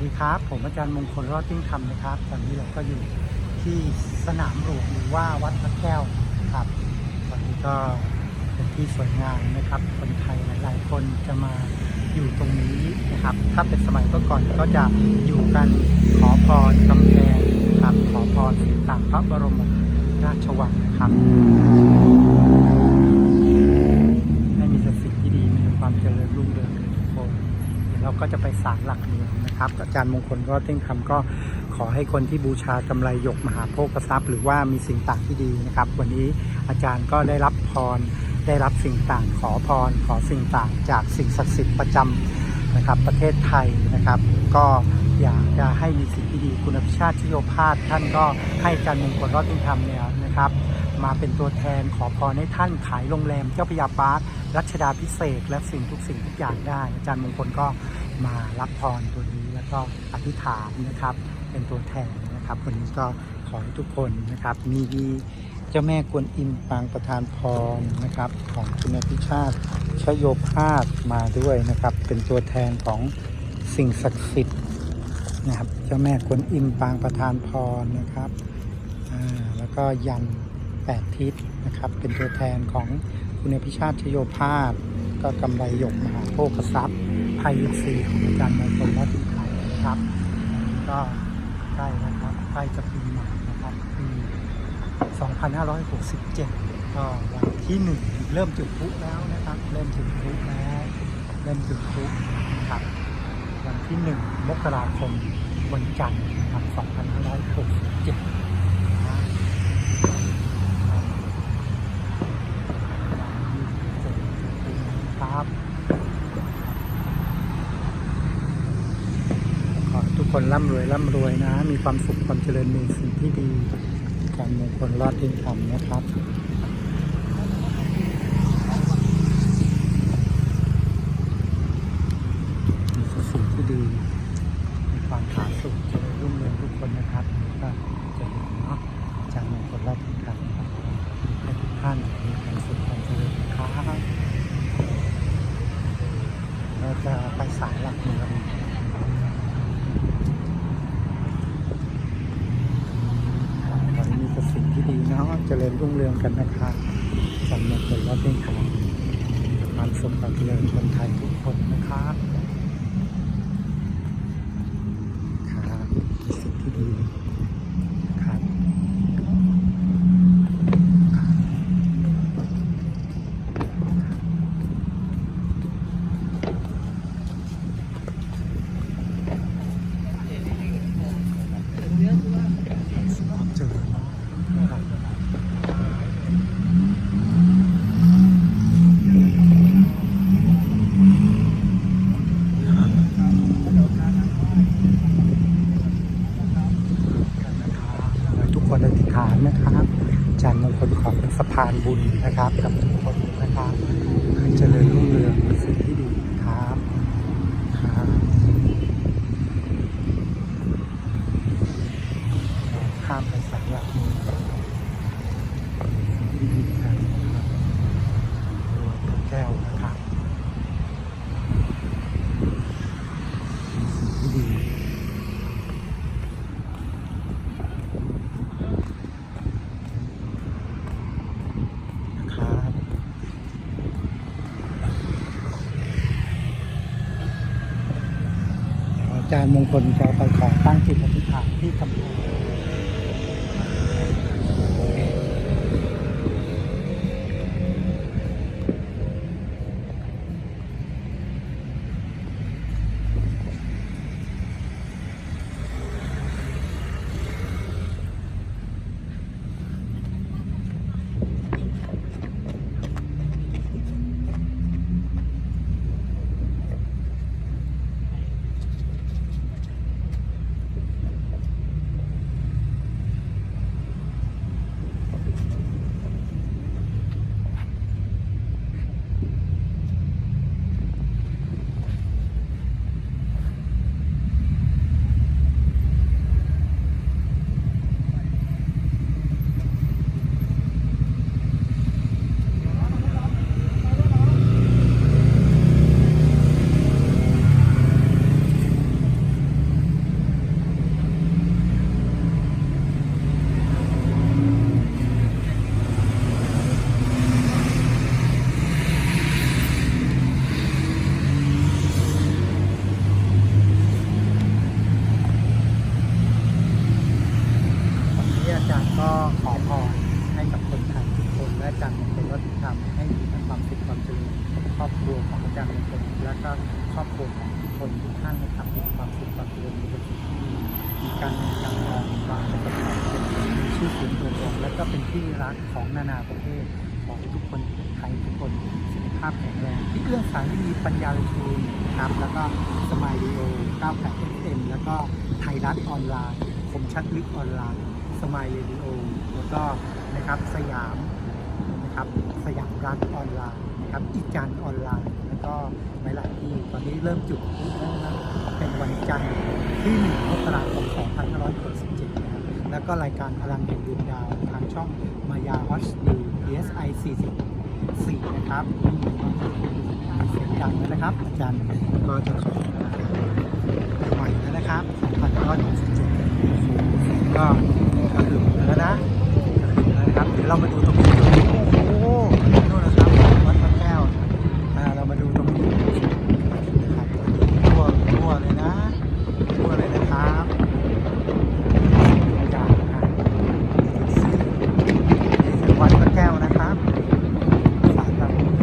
ดีครับ ผมอาจารย์มงคลรอดติ้งธรรมนะครับ ตอนนี้เราก็อยู่ที่สนามหลวงหรือว่าวัดพระแก้วครับ ตอนนี้ก็เป็นที่สวยงามนะครับ คนไทยหลาย ๆ คนจะมาอยู่ตรงนี้นะครับ ถ้าเป็นสมัยเมื่อก่อนก็จะอยู่กันขอพรกำแพงครับ ขอพรสิ่งต่างพระบรมราชวังนะครับ ให้มีแต่สิ่งที่ดี มีแต่ความเจริญรุ่งเรืองกันทุกคน เราก็จะไปศาลหลักเมืองนะครับ อาจารย์มงคลก็เต้งคำก็ขอให้คนที่บูชากำไรหยกมหาโภคทรัพย์ หรือว่ามีสิ่งต่างที่ดีนะครับ วันนี้อาจารย์ก็ได้รับพร ได้รับสิ่งต่างขอพร ขอสิ่งต่างจากสิ่งศักดิ์สิทธิ์ประจำนะครับประเทศไทยนะครับ ก็อยากจะให้มีสิ่งที่ดีคุณพิชาติชโยภาสท่านก็ให้อาจารย์มงคลรอดติ้งธรรมเนี่ยนะครับ มาเป็นตัวแทนขอพรให้ท่านขายโรงแรมเจ้าพยาปาร์ครัชดาพิเศษ และสิ่งทุกสิ่งทุกอย่างได้ อาจารย์มงคลก็มารับพรตัวนี้แล้วก็อธิษฐานนะครับ เป็นตัวแทนนะครับวันนี้ก็ขอให้ทุกคนนะครับ มีเจ้าแม่กวนอิมปางประธานพรนะครับ ของคุณพิชาติชโยภาสมาด้วยนะครับ เป็นตัวแทนของสิ่งศักดิ์สิทธิ์นะครับ เจ้าแม่กวนอิมปางประธานพรนะครับ แล้วก็ยัน แปดทิศนะครับ เป็นตัวแทนของคุณพิชาติชโยภาสก็กำไรหยกมหาโภคทรัพย์ไพยิสีของอาจารย์มงคลวัดทิไทยนะครับ ก็ใกล้นะครับใกล้จะปีใหม่นะครับปี2567 ก็วันที่หนึ่งเริ่มจุดพลุแล้วนะครับ เริ่มจุดพลุแล้วเริ่มจุดพลุนะครับวันที่หนึ่งมกราคมวันจันทร์นะครับ2567นะ ครับขอให้ทุก คนร่ำรวยร่ำรวยนะ มีความสุขความเจริญมีสิ่งที่ดีการมงคลรอดทิ้งทำนะครับ มีแต่สิ่งที่ดี มีความผาสุกเจริญรุ่งเรืองทุกคนนะครับก็เจะดีเนาะอาจารย์มงคลรอดทิ้งทำนะครับให้ทุกท่านมีความสุขความเจริญนะครับ เราจะไปสายหลักเมืองขอให้มีแต่สิ่งที่ดีเนาะเจ ริญรุ่งเรืองกันนะคะสำหรับคนรับเส้นทางความสุขความเจริญคนไทยทุกคนนะคะบครับมีสิ่งที่ดีครับ เจอนะครับทุกคนอธิษฐา นะครับอาจารย์มงคลขอเป็นสะพานบุญนะครับ กับทุกคนนะครับเจริญรุ่งเรืองเป็นสิ่งที่ดีนะครับครับ ข้ามไปสายหลักเมืองที่ดีกันนะครับรวมพระแก้วนะครับมีสิ่งที่ดีนะครับ การมงคลจะไปขอตั้งจิตอธิษฐานที่กำแพง ค มีความสุขความเจริญมีความสุขที่ดีมีการเงินการทองวางประกอบเป็นมีชื่อเสียงโด่งดังและก็เป็นที่รักของนานาประเทศของทุกคนไทยทุกคนสุขภาพแข็งแรงที่เรื่องสาร ที่มีปัญญาลงทุนครับแล้วก็สมัยดีโอ98 FM แล้วก็ไทยรัฐออนไลน์ คมชัดลึกออนไลน์ สมัยเรดิโอแล้วก็นะครับสยามนะครับสยามรัฐออนไลน์นะครับอีจันออนไลน์แล้วก็หลายๆที่ตอนนี้เริ่มจุดแล้วนะเป็นวันจันทร์ที่1มกราคม2567นะครับแล้วก็รายการพลังแห่งดวงดาวทางช่องมายาฮอสดิว PSI 44นะครับ เสียงดังนะครับ อาจารย์ก็จะขอใหม่แล้วนะครับ2567ก็กระหึ่มแล้วนะนะครับ เดี๋ยวเรามาดูตรงนี้โอ้โหนู่นนะครับวัดพระแก้วอ่าเรามาดูตรงนี้นะครับทั่วทั่วเลยนะทั่วเลยนะครับอย่างนะนี่คือวัดพระแก้วนะครับสารหลักเมือง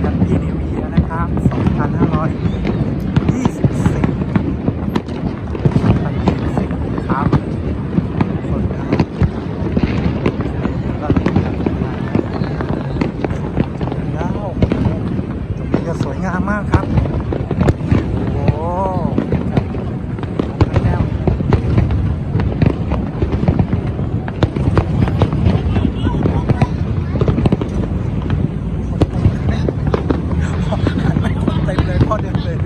แฮปปี้นิวเยียร์นะครับ2524 2024ครับคนนะ ก็ถึงกับแล้วตรงนี้ก็สวยงามมากครับ โอ้โหแก้วหันไปคนเต็มเลยพ่อเดินเลย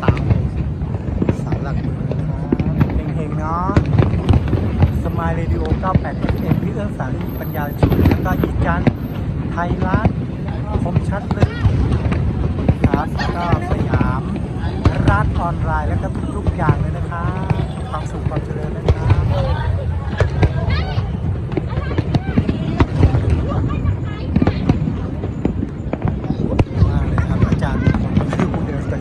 สาวสาวหลักเมืองนะครับเฮงๆเนาะสมายเรดิโอ 98 FM พี่เอื้องสารปัญญาชุนแล้วก็อีจันทร์ไทยรัฐคมชัดลึกครับแล้วก็สยามรัฐ ออนไลน์แล้วก็ทุกๆอย่างเลยนะครับความสุขความเจริญนะครับมากเลยครับอาจารย์ผมคือผู้เดินไป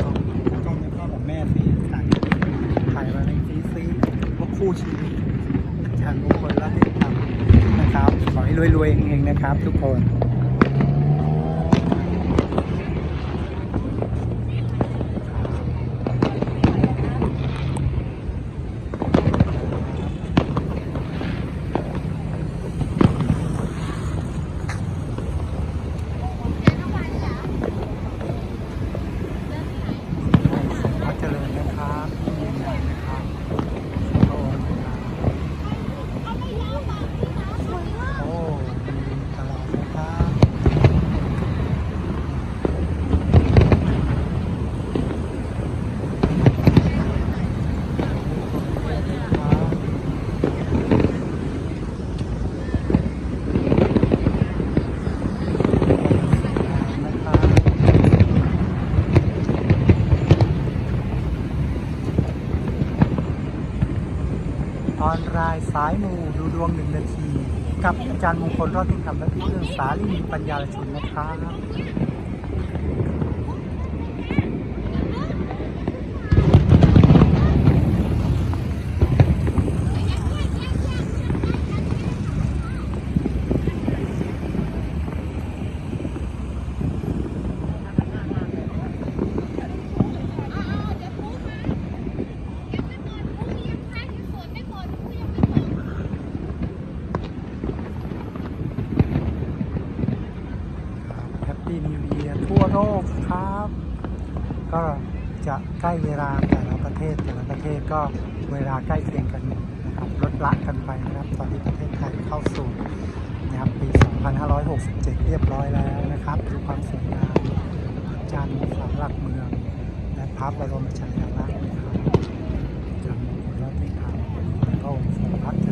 ต้องต้องเป็นพ่อกับแม่สิถ่ายถ่ายมาในซีซีว่าคู่ชีวิตอาจารย์มงคลรัตน์ทำนะครับ ขอให้รวยๆเองๆ นะครับทุกคน พักเจริญนะครับที่ยืนยันนะครับโอ้นะครับโอ้มีตลาดนะครับนะครับ รายสายมูดูดวงหนึ่งนาที กับอาจารย์มงคลรอดทิ้งคำและพี่เรื่องสาลีปัญญาลชนนะครับ แฮปปี้นิว e ียร์ทั่วโลกครับ ก็จะใกล้เวลาแต่ละประเทศแต่ละประเทศก็เวลาใกล้เคียงกันนะครับลดละกันไปนะครับ ตอนนี้ประเทศไทยเข้าสู่นะครับปี 2567 เรียบร้อยแล้วนะครับดูความสวยงามจันทร์เสาหลักเมือง และพระบรมฉายาลักษณ์นะครับจันทร์มงคลรัตน์ธรรมพระองค์ทรงพระเจ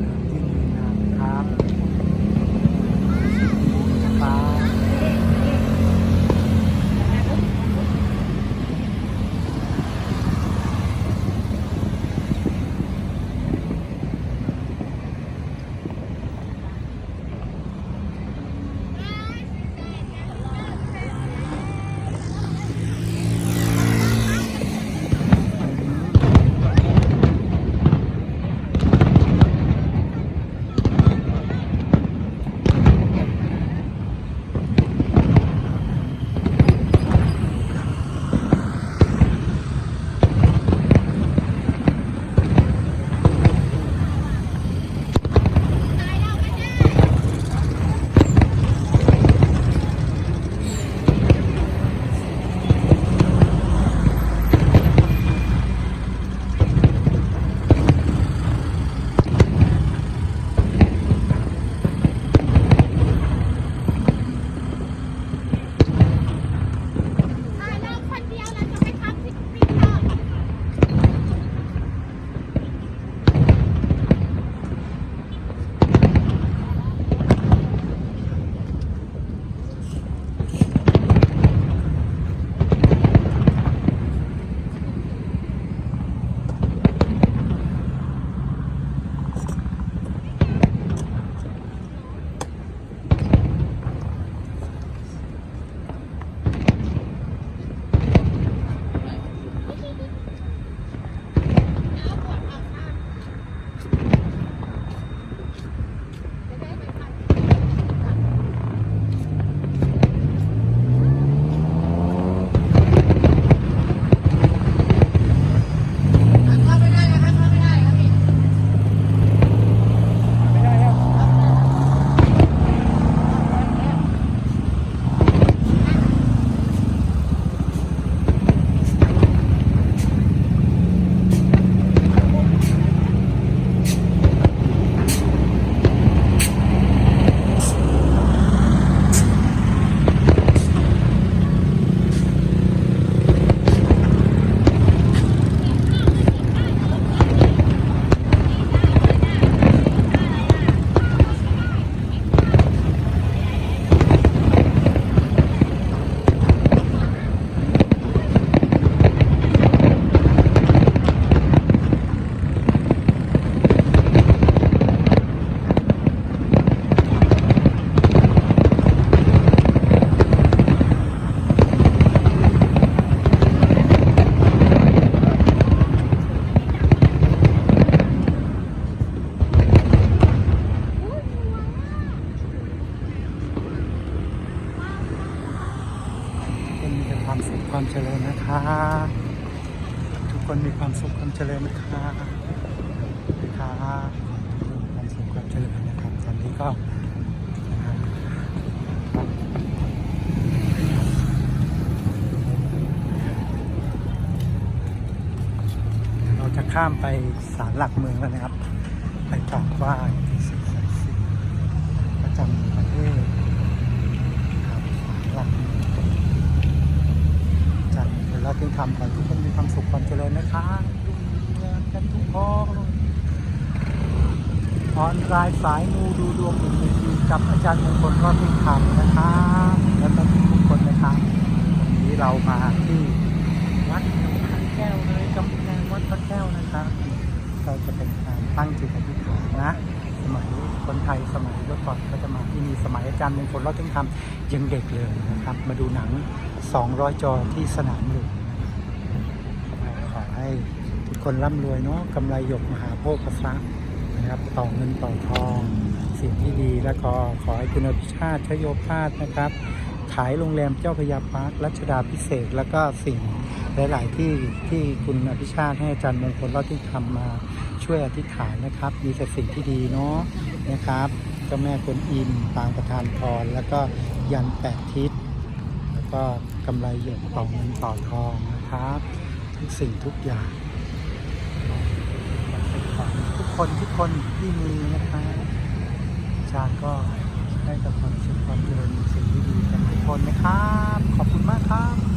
คนมีความสุขความเจริญนะครับนะครับมีความสุขความเจริญนะครับตอนนี้ก็เราจะข้ามไปศาลหลักเมืองแล้วนะครับ ไปกราบไหว้สิ่งศักดิ์สิทธิ์ประจำประเทศครับศาลหลักเมืองจัด เราจึงทำขอให้ทุกคนมีความสุขความเจริญนะคะรุ่งเรืองกันทุกคนออนไลน์สายมูดูดวงอีกหนึ่งทีกับอาจารย์มงคลรอดทิ้งธรรมนะคะแล้วก็ทุกคนนะคะวันนี้เรามาที่วัดพระแก้วเลยกำแพงวัดพระแก้วนะคะเราจะเป็นการตั้งจิตอธิษฐานนะสมัยคนไทยสมัยเมื่อก่อนก็จะมาที่นี่สมัยอาจารย์มงคลรอดทิ้งธรรม ยังเด็กเลยนะครับ มาดูหนัง 200 จอที่สนามหลวงขอให้ทุกคนร่ำรวยเนาะกำไรหยกมหาโภคทรัพย์นะครับ ต่อเงินต่อทอง สิ่งที่ดี แล้วก็ขอให้คุณอภิชาติชโยภาสนะครับ ขายโรงแรมเจ้าพยาพาร์ครัชดาพิเศษ แล้วก็สิ่งหลาย ๆ ที่ที่คุณอภิชาติให้อาจารย์มงคลรอดที่ทำมาช่วยอธิษฐานนะครับ มีแต่สิ่งที่ดีเนาะนะครับ จ้าแม่กวนอิมปางประธานพร แล้วก็ยันแปดทิศ แล้วก็กำไรหยกต่อเงินต่อทองนะครับ ทุกสิ่งทุกอย่างขอให้ทุกคนทุกคนที่มีนะครับอาก็ได้แต่ความสุขความเจริญมีสิ่งที่ดีกันทุกคนนะครับ ขอบคุณมากครับ